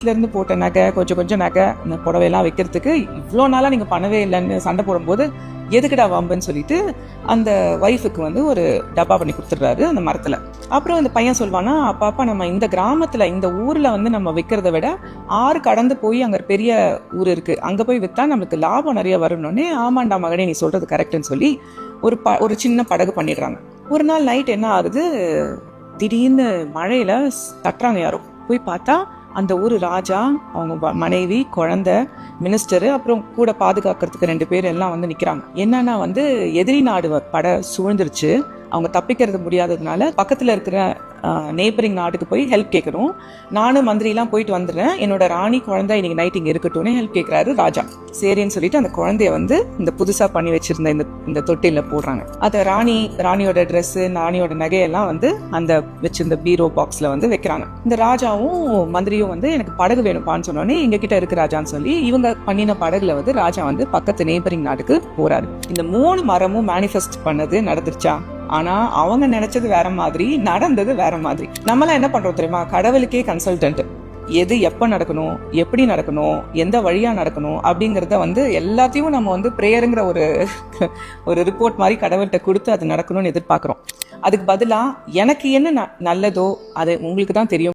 இருந்து போட்ட நகை கொஞ்சம் கொஞ்சம் நகை இந்த புடவையெல்லாம் வைக்கிறதுக்கு இவ்வளோ நாளாக நீங்கள் பண்ணவே இல்லைன்னு சண்டை போடும்போது எதுக்குடா வம்புன்னு சொல்லிட்டு அந்த ஒய்ஃபுக்கு வந்து ஒரு டப்பா பண்ணி கொடுத்துட்றாரு அந்த மரத்தில். அப்புறம் அந்த பையன் சொல்வானா அப்பா அப்பா நம்ம இந்த கிராமத்தில் இந்த ஊரில் வந்து நம்ம விற்கிறத விட ஆறு கடந்து போய் அங்கே பெரிய ஊர் இருக்குது அங்கே போய் விற்றா நம்மளுக்கு லாபம் நிறைய வரணுன்னே ஆமாண்டா மகனே நீ சொல்கிறது கரெக்டுன்னு சொல்லி ஒரு ப ஒரு சின்ன படகு பண்ணிடுறாங்க. ஒரு நாள் நைட் என்ன ஆகுது? திடீர்னு மழையில் தட்டுறாங்க யாரும் போய் பார்த்தா அந்த ஊர் ராஜா அவங்க மனைவி குழந்த மினிஸ்டரு அப்புறம் கூட பாதுகாக்கிறதுக்கு ரெண்டு பேர் எல்லாம் வந்து நிற்கிறாங்க என்னன்னா வந்து எதிரி நாடு வ- படை சூழ்ந்துருச்சு. அவங்க தப்பிக்கிறது முடியாததுனால பக்கத்தில் இருக்கிற நேபரிங் நாட்டுக்கு போய் ஹெல்ப் கேட்குறோம் நானும் மந்திரிலாம் போயிட்டு வந்துடுறேன். என்னோட ராணி குழந்தை இன்னைக்கு நைட் இங்கே இருக்கட்டும்னு ஹெல்ப் கேட்குறாரு ராஜா. சரின்னு சொல்லிட்டு அந்த குழந்தைய வந்து இந்த புதுசா பண்ணி வச்சிருந்த இந்த இந்த தொட்டில போடுறாங்க. அதை ராணி ராணியோட ட்ரெஸ் ராணியோட நகையெல்லாம் வந்து அந்த வச்சிருந்த பீரோ பாக்ஸ்ல வந்து வைக்கிறாங்க. இந்த ராஜாவும் மந்திரியும் வந்து எனக்கு படகு வேணும்பான்னு சொன்னோடனே எங்க கிட்ட இருக்கு ராஜான்னு சொல்லி இவங்க பண்ணின படகுல வந்து ராஜா வந்து பக்கத்து நேபரிங் நாட்டுக்கு போறாரு. இந்த மூணு மரமும் மேனிஃபெஸ்ட் பண்ணது நடந்துருச்சா? ஆனா அவங்க நினைச்சது வேற மாதிரி நடந்தது வேற மாதிரி. நம்மளாம் என்ன பண்றோம் தெரியுமா? கடவுளுக்கே கன்சல்டன்ட் எது எப்ப நடக்கணும் எப்படி நடக்கணும் எந்த வழியா நடக்கணும் அப்படிங்கறத வந்து எல்லாத்தையும் நம்ம வந்து ப்ரேயருங்கிற ஒரு ஒரு ரிப்போர்ட் மாதிரி கடவுள்கிட்ட கொடுத்து அது நடக்கணும்னு எதிர்பார்க்குறோம். அதுக்கு பதிலாக எனக்கு என்ன ந- நல்லதோ அது உங்களுக்கு தான் தெரியும்.